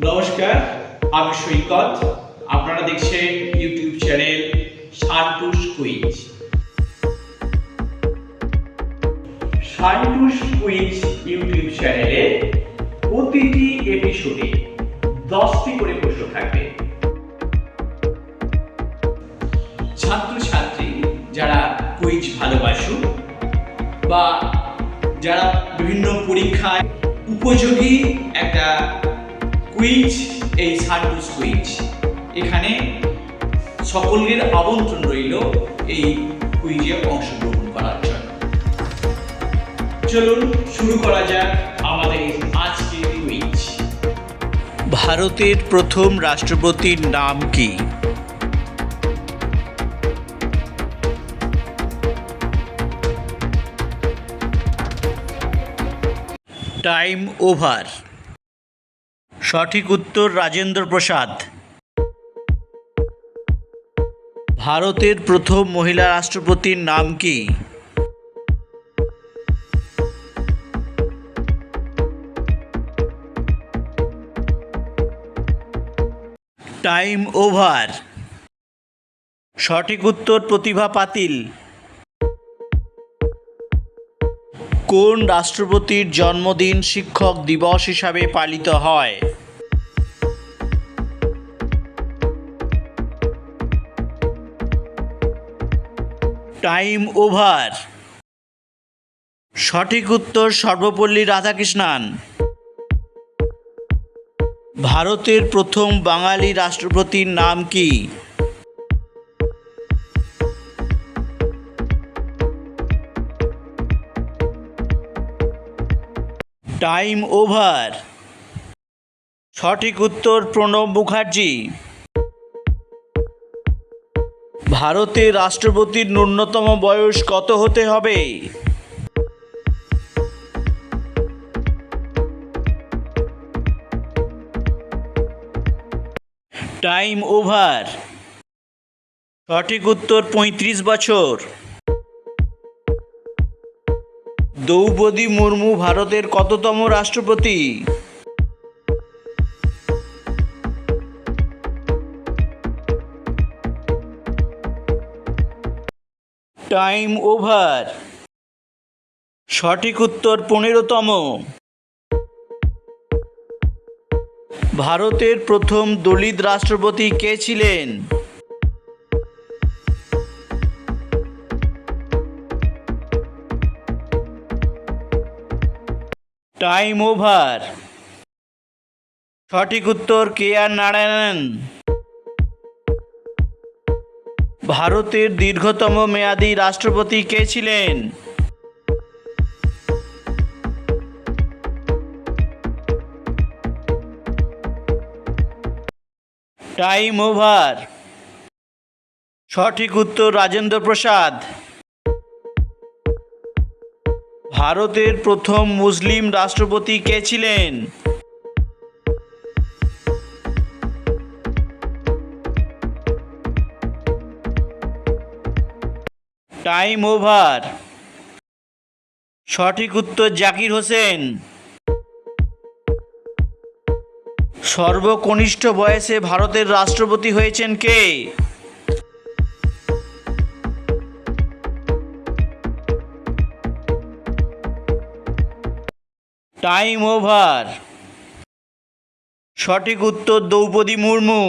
নমস্কার, আমি সৈকত। আপনারা দেখছেন YouTube channel Shantus quiz. Shantus quiz YouTube চ্যানেলে প্রতিটি এপিসোডে দশটি করে প্রশ্ন থাকবে। ছাত্রছাত্রী যারা কুইজ ভালোবাসুন বা যারা বিভিন্ন পরীক্ষায় উপযোগী একটা কুইজ এই সার্টুস কুইজ এখানে সকলের আমন্ত্রণ রইল এই কুইজে অংশগ্রহণ করার জন্য। চলুন শুরু করা যাক আমাদের আজকের কুইজ ভারতের প্রথম রাষ্ট্রপতির নাম কি? Time over. সঠিক উত্তর রাজেন্দ্র প্রসাদ। ভারতের প্রথম মহিলা রাষ্ট্রপতির নাম কি? Time over. সঠিক উত্তর প্রতিভা পাতিল। কোন রাষ্ট্রপতির জন্মদিন শিক্ষক দিবস হিসাবে পালিত হয়? Time over. সঠিক উত্তর সর্বপল্লী রাধাকৃষ্ণান। ভারতের প্রথম বাঙালি রাষ্ট্রপতির নাম কি? Time over. সঠিক উত্তর প্রণব মুখার্জি। ভারতের রাষ্ট্রপতির ন্যূনতম বয়স কত হতে হবে? Time over. সঠিক উত্তর পঁয়ত্রিশ বছর। দ্রৌপদী মুর্মু ভারতের কততম রাষ্ট্রপতি? টাইম ওভার সঠিক উত্তর পনেরোতম। ভারতের প্রথম দলিত রাষ্ট্রপতি কে ছিলেন? টাইম ওভার সঠিক উত্তর কে আর নারায়ণন? ভারতের দীর্ঘতম মেয়াদী রাষ্ট্রপতি কে ছিলেন? টাইম ওভার সঠিক উত্তর রাজেন্দ্র প্রসাদ। ভারতের প্রথম মুসলিম রাষ্ট্রপতি কে ছিলেন? টাইম ওভার সঠিক উত্তর জাকির হোসেন। সর্বকনিষ্ঠ বয়সে ভারতের রাষ্ট্রপতি হয়েছেন কে? টাইম ওভার সঠিক উত্তর দ্রৌপদী মুর্মু।